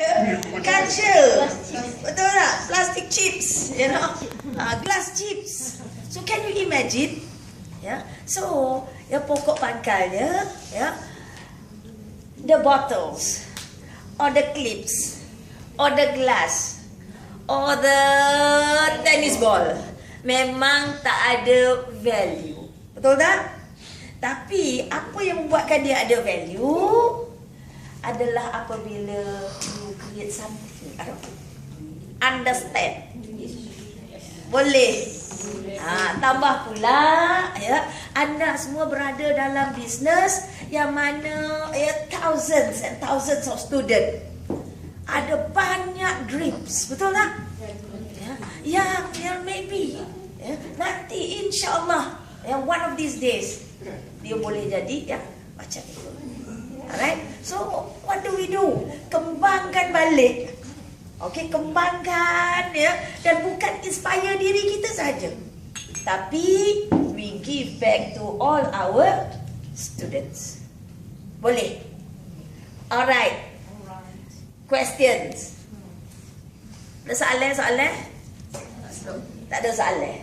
Culture. Betul tak? Plastic chips, you know. Uh, glass chips. So can you imagine? Ya. So, ya pokok pangkalnya, ya. The bottles or the clips or the glass or the tennis ball memang tak ada value. Betul tak? Tapi apa yang membuatkan dia ada value adalah apabila create something. Understand? Boleh. Ha, tambah pula ya, anda semua berada dalam bisnes yang mana ya thousands and thousands of student. Ada banyak dreams, betul tak? Ya, yang yang maybe ya, nanti insya-Allah ya, one of these days dia boleh jadi ya macam itu. Alright. So what do we do? Kembangkan balik. Okay, kembangkan ya dan bukan inspire diri kita saja. Tapi we give back to all our students. Boleh? Alright. Questions? Ada soalan-soalan? Tak ada soalan.